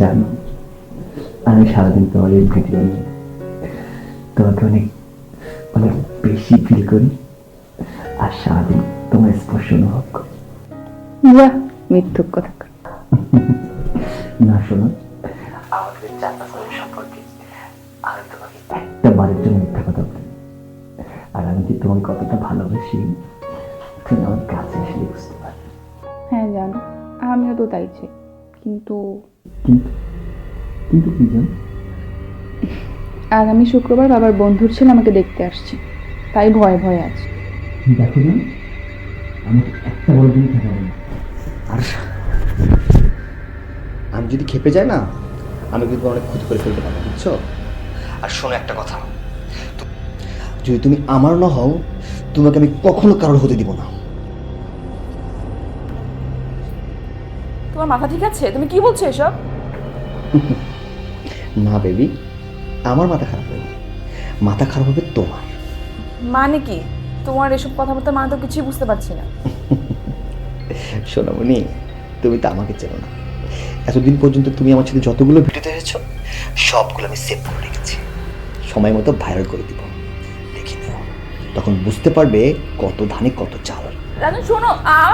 জানো আমি সারাদিন তোমার এই ভিডিও নিয়ে তোমাকে অনেক অনেক বেশি ফিল করি আর সারাদিন তোমার স্পর্শ অনুভব করি। যা মিথ্যুক কথা। না শোনো আমাদের সম্পর্কে আমি তোমাকে একটা বারের জন্য মিথ্যা কথা বলি। আর আমি যে তোমাকে কতটা ভালোবাসি তুমি আমার কাছে এসে বুঝতে পারবে। হ্যাঁ জানো। আমিও তো তাই চাই। কিন্তু কিন্তু কি জানো? আগামী শুক্রবার বাবার বন্ধুর ছেলে আমাকে দেখতে আসছে। তাই ভয়ে ভয়ে আছে। দেখো না আমাকে একটা বড় দিন আর আমি যদি খেপে যাই না আমি কিন্তু অনেক ক্ষতি করে ফেলতে পারব বুঝছ? আর শোনো একটা কথা। যদি তুমি আমার না হও তোমাকে আমি কখনো কারোর হতে দিব না। তোমার মাথা ঠিক আছে? তুমি কি বলছো এসব? না বেবি আমার মাথা খারাপ হবে মাথা খারাপ হবে তোমার। মানে কি? তোমার এসব কথাবার্তা মানে তো কিছুই বুঝতে পারছি না। সোনামণি তুমি তো আমাকে চেনো না। এতদিন পর্যন্ত তুমি আমার সাথে যতগুলো ভিডিও দেখেছ সবগুলো আমি সেভ করে রেখেছি। সময় মতো ভাইরাল করে দিব। দেখি তখন বুঝতে পারবে কত ধানে কত চাল। রাজন শোনো আর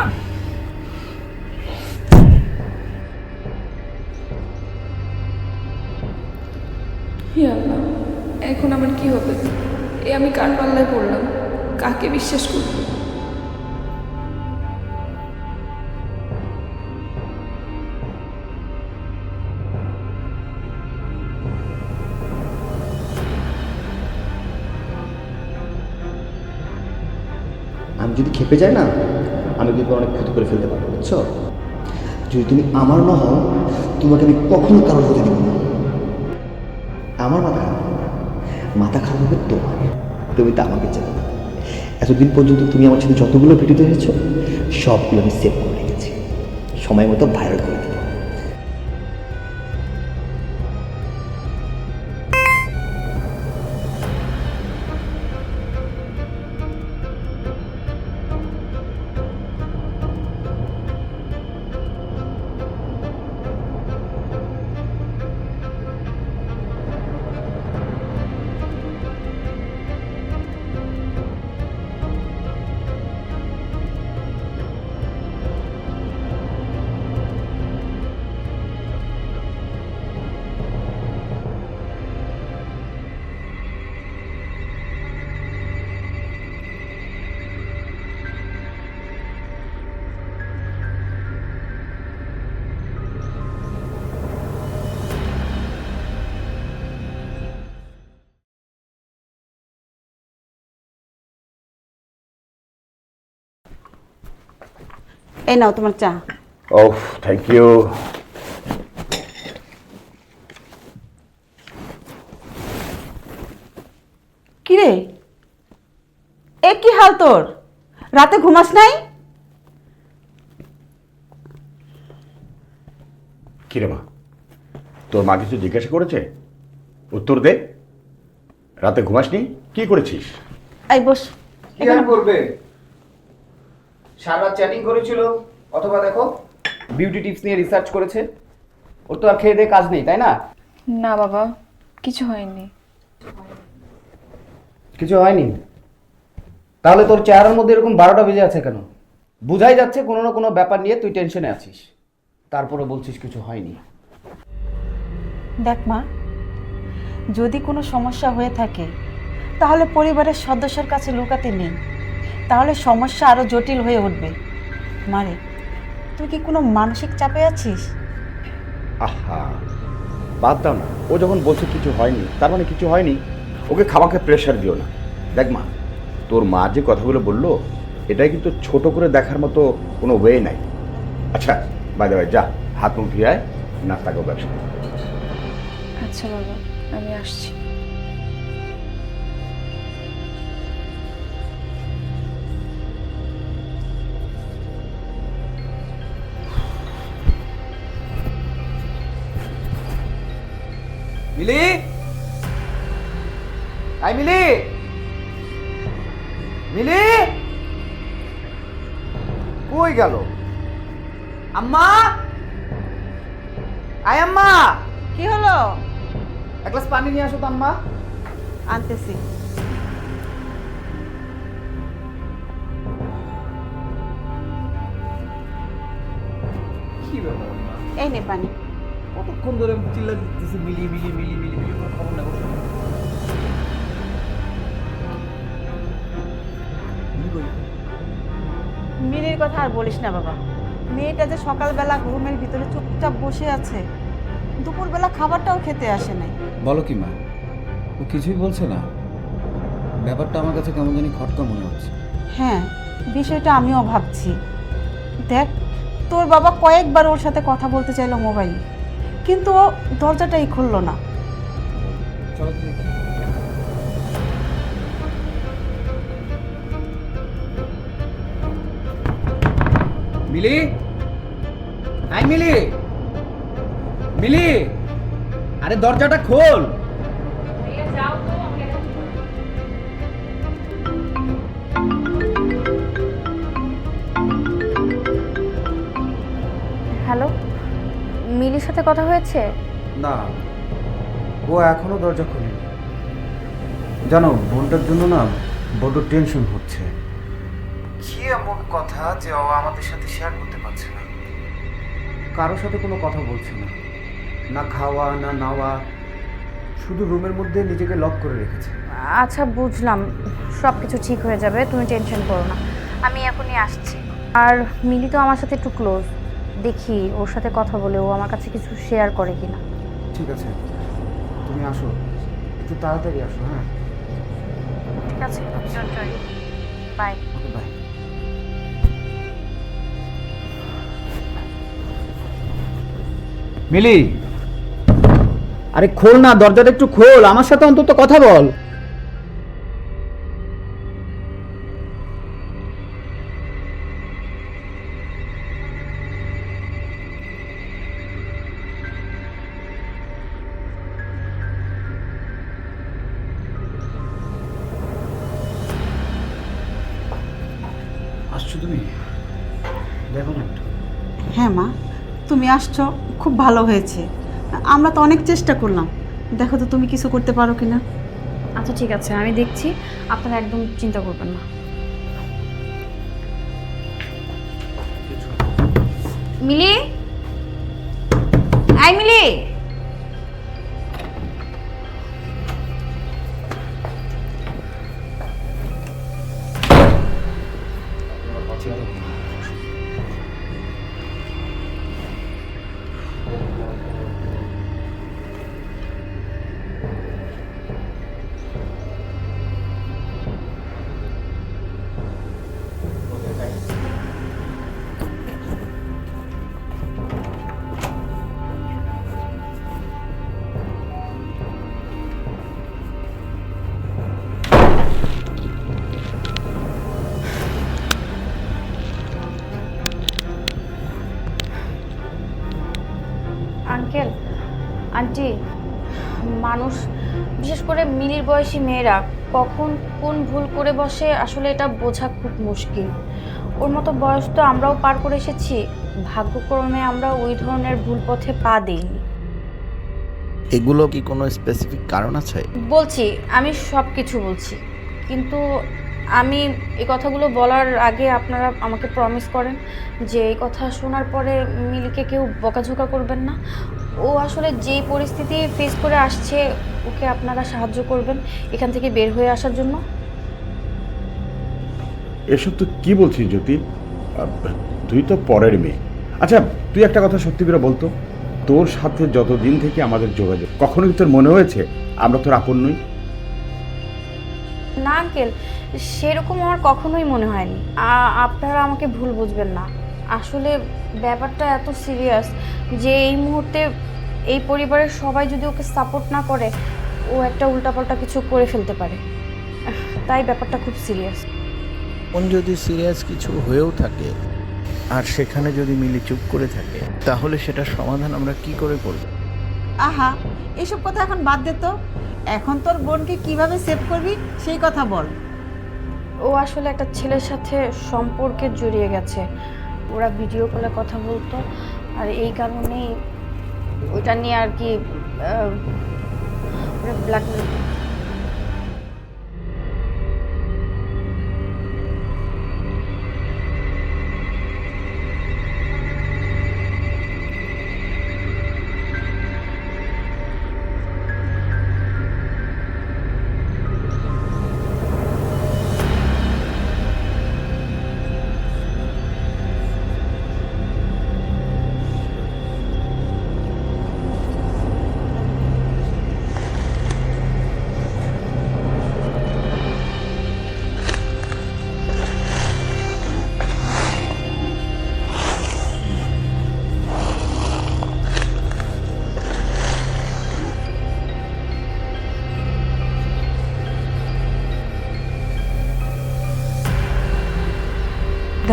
আল্লাহ, এখন আমার কি হবে? এ আমি কার পাল্লায় পড়লাম? কাকে বিশ্বাস করব? আমি যদি খেপে যাই না আমি কিন্তু অনেক ক্ষতি করে ফেলতে পারব বুঝছ? যদি তুমি আমার না হও তোমাকে আমি কখনো কারোর হতে দিব না। মাথা খারাপ হবে তোমার। তুমি তো আমাকে চেনো। এতদিন পর্যন্ত তুমি আমার সাথে যতগুলো ভিডিও দেখেছ সবগুলো আমি সেভ করে রেখেছি। সময় মতো ভাইরাল করে এই নাও তোমার চা। Oh, thank you. কিরে? এ কি হাল তোর? রাতে ঘুমাস নাই? কিরে মা তোর মা কিছু জিজ্ঞাসা করেছে? উত্তর দে। রাতে ঘুমাসনি? কি করেছিস? এই বস কি আর করবে সারা চ্যাটিং করেছিল অথবা দেখো বিউটি টিপস নিয়ে রিসার্চ করেছে। ওর তো আর খেয়ে দিয়ে কাজ নেই তাই না? না বাবা কিছু হয়নি। কিছু হয়নি? তাহলে তোর চেহারার মধ্যে এরকম বারোটা বেজে আছে কেন? বুঝাই যাচ্ছে কোনো না কোনো ব্যাপার নিয়ে তুই টেনশনে আছিস। তারপরে বলছিস কিছু হয়নি। দেখ মা যদি কোনো সমস্যা হয়ে থাকে তাহলে পরিবারের সদস্যের কাছে লুকাতে নেই। তাহলে সমস্যা আরও জটিল হয়ে উঠবে। মারে তুই কি কোনো মানসিক চাপে আছিস? আহা বাদ দাও না। ও যখন বলছে কিছু হয়নি তার মানে কিছু হয়নি ওকে খামাকে প্রেশার দিও না। দেখ মা তোর মা যে কথাগুলো বলল এটাই কিন্তু ছোট করে দেখার মতো কোনো ওয়ে নাই। আচ্ছা বাই ভাই যা হাত মুখ ধুয়ে আয় নাস্তা করব একসাথে আচ্ছা বাবা আমি আসছি। মিলি? আই মিলি! মিলি? কই গেল? আম্মা? আয় আম্মা! কি হলো? এক গ্লাস পানি নিয়ে আসো তো আম্মা। আনতেছি? এই নে পানি। কতক্ষণ ধরে চিল্লা দিতেছি মিলি মিলি মিলি মিলি মিলি কোনো খবর না মিনির কথা আর বলিস না বাবা। মেয়েটা যে সকালবেলা রুমের ভিতরে চুপচাপ বসে আছে দুপুরবেলা খাবারটাও খেতে আসে নাই। বলো কি মা ও কিছুই বলছে না? ব্যাপারটা আমার কাছে কেমন জানি খটকা মনে হচ্ছে। হ্যাঁ বিষয়টা আমিও ভাবছি। দেখ তোর বাবা কয়েকবার ওর সাথে কথা বলতে চাইলো মোবাইলে। কিন্তু ও দরজাটাই খুললো না। মিলি? আই মিলি। মিলি? আরে দরজাটা খোল। মিলির সাথে কথা হয়েছে? না ও এখনও দরজা খোলেনি। জানো বোনটার জন্য না বড্ড টেনশন হচ্ছে। কি এমন কথা যে ও আমাদের সাথে শেয়ার করতে পারছে না? কারোর সাথে কোনো কথা বলছে না। না খাওয়া না নাওয়া শুধু রুমের মধ্যে নিজেকে লক করে রেখেছে। আচ্ছা বুঝলাম। সব কিছু ঠিক হয়ে যাবে তুমি টেনশন করো না। আমি এখনই আসছি। আর মিলি তো আমার সাথে একটু ক্লোজ দেখি ওর সাথে কথা বলে ও আমার কাছে কিছু শেয়ার করে কিনা। ঠিক আছে তুমি আসো। একটু তাড়াতাড়ি আসো হ্যাঁ? ঠিক আছে বাই বাই মিলি! আরে খোল না দরজাটা একটু খোল আমার সাথে অন্তত কথা বল। তুমি আসছো, খুব ভালো হয়েছে। আমরা তো অনেক চেষ্টা করলাম। দেখো তো তুমি কিছু করতে পারো কিনা। আচ্ছা ঠিক আছে, আমি দেখছি। আপনারা একদম চিন্তা করবেন না। মিলি? আই মিলি! আন্টি মানুষ বিশেষ করে মিলির বয়সী মেয়েরা কখন কোন ভুল করে বসে আসলে এটা বোঝা খুব মুশকিল। ওর মতো বয়স তো আমরাও পার করে এসেছি ভাগ্যক্রমে আমরা ওই ধরনের ভুল পথে পা দিইনি। এগুলো কি কোনো স্পেসিফিক কারণ আছে? বলছি আমি সব কিছু বলছি কিন্তু আমি এই কথাগুলো বলার আগে আপনারা আমাকে প্রমিস করেন যে এই কথা শোনার পরে মিলিকে কেউ বকাঝোকা করবেন না। ও আসলে যেই পরিস্থিতি ফেস করে আসছে ওকে আপনারা সাহায্য করবেন এখান থেকে বের হয়ে আসার জন্য। এসব তো কি বলছিস জ্যোতি? তুই তো পরের মেয়ে। আচ্ছা তুই একটা কথা সত্যি করে বলতো? তোর সাথে যতদিন থেকে আমাদের যোগাযোগ কখনো কি তোর মনে হয়েছে আমরা তোর আপন নই? না আঙ্কেল সেরকম আমার কখনোই মনে হয়নি। আপনারা আমাকে ভুল বুঝবেন না। আসলে ব্যাপারটা এত সিরিয়াস যে এই মুহূর্তে এই পরিবারের সবাই যদি ওকে সাপোর্ট না করে ও একটা উল্টাপাল্টা কিছু করে ফেলতে পারে। তাই ব্যাপারটা খুব সিরিয়াস কোন যদি সিরিয়াস কিছু হয়েও থাকে আর সেখানে যদি মিলি চুপ করে থাকে তাহলে সেটা সমাধান আমরা কি করে করব? আহা এসব কথা এখন বাদ দে তো। এখন তোর বোনকে কীভাবে সেভ করবি সেই কথা বল। ও আসলে একটা ছেলের সাথে সম্পর্কে জড়িয়ে গেছে। ওরা ভিডিও কলে কথা বলতো। আর এই কারণেই ওইটা নিয়ে আর কি ব্ল্যাকমেল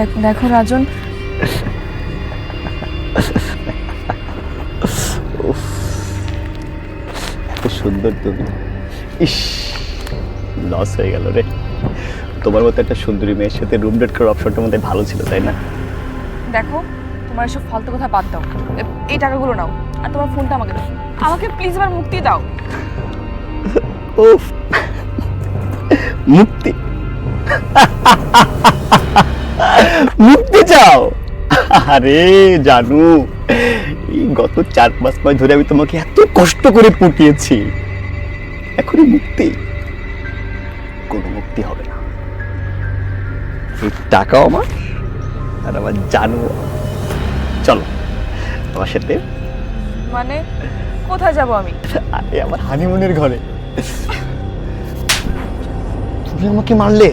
দেখ- রাজন। এত সুন্দর তুমি। ইস লস হয়ে গেল রে। তোমার মতো একটা সুন্দরী মেয়ের সাথে রুম ডেট করার অপশনটা মধ্যে ভালো ছিল তাই না? দেখো তোমার এসব ফালতু কথা বাদ দাও। এই টাকাগুলো নাও আর তোমার ফোনটা আমাকে দাও। আমাকে প্লিজ এবার মুক্তি দাও। উফ মুক্তি। মুক্তি চাও? আরে জানু এই গত চার পাঁচ মাস ধরে আমি তোমাকে এত কষ্ট করে পুটিয়েছি। এখনই মুক্তি। কোনো মুক্তি হবে না। এই টাকাও আমার আর আমার জানু চলো আমার সাথে মানে কোথায় যাব আমি? আরে আমার হানিমুনের ঘরে। তুমি আমাকে মারলে?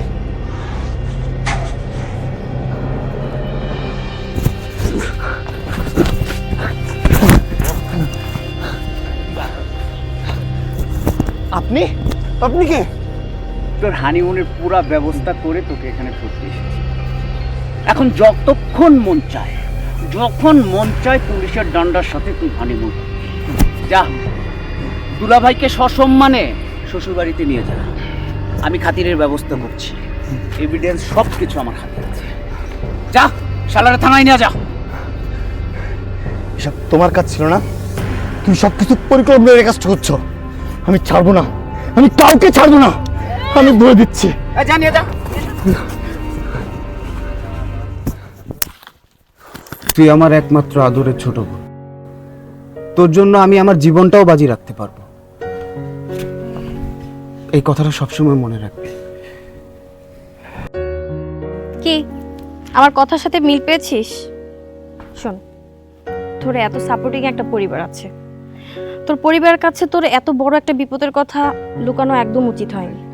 আপনি? আপনি কে? তোর হানিমুনের পুরা ব্যবস্থা করে তোকে এখানে ধরতে এসেছি। এখন যতক্ষণ মন চায় যখন মন চায় পুলিশের ডান্ডার সাথে তুই হানিমুন যা। দুলাভাইকে সসম্মানে শ্বশুরবাড়িতে নিয়ে যা। আমি খাতিরের ব্যবস্থা করছি। এভিডেন্স সব কিছু আমার হাতে আছে। যা শালারে থানায় নিয়ে যা। এসব তোমার কাজ ছিল না? তুমি সব কিছু পরিকল্পনা কাজটা করছ। আমি ছাড়বো না। আমি কাউকে ছাড়বো না। আমি বলে দিচ্ছি। এ, যা নিয়ে যা। তুই আমার একমাত্র আদরের ছোট বোন। তোর জন্য আমি আমার জীবনটাও বাজি রাখতে পারব। এই কথাটা সবসময় মনে রাখবি। কি? আমার কথার সাথে মিল পেয়েছিস? শোন তোর এত সাপোর্টিং একটা পরিবার আছে। তোর পরিবারের কাছে তোর এত বড় একটা বিপদের কথা লুকানো একদম উচিত হয়নি।